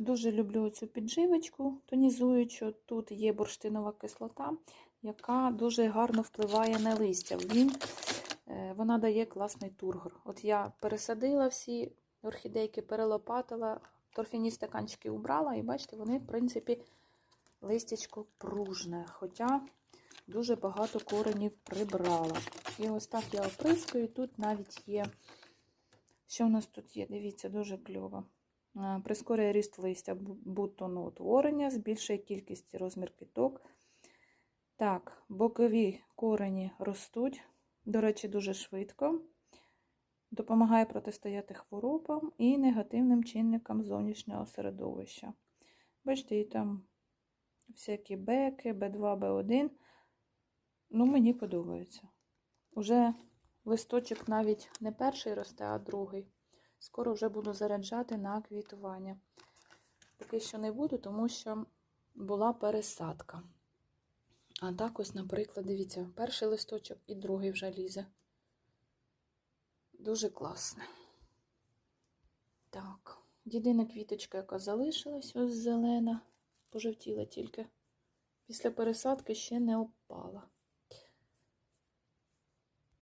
Дуже люблю цю підживочку тонізуючу. Тут є бурштинова кислота, яка дуже гарно впливає на листя. Він, е, вона дає класний тургор. От я пересадила всі орхідейки, перелопатила, торфяні стаканчики убрала, і бачите, вони, в принципі, листячко пружне. Хоча дуже багато коренів прибрала. І ось так я оприскую. Тут навіть є. Що у нас тут є? Дивіться, дуже кльово. Е, Прискорює ріст листя бу- бутоноутворення, збільшує кількість і розмір квіток. Так, бокові корені ростуть, до речі, дуже швидко. Допомагає протистояти хворобам і негативним чинникам зовнішнього середовища. Бачите, і там всякі беки, Б2, Б1. Ну, мені подобається. Уже листочок навіть не перший росте, а другий. Скоро вже буду заряджати на квітування. Поки що не буду, тому що була пересадка. А так ось, наприклад, дивіться, перший листочок і другий вже лізе. Дуже класно. Так, єдина квіточка, яка залишилась, ось зелена, пожовтіла тільки. Після пересадки ще не опала.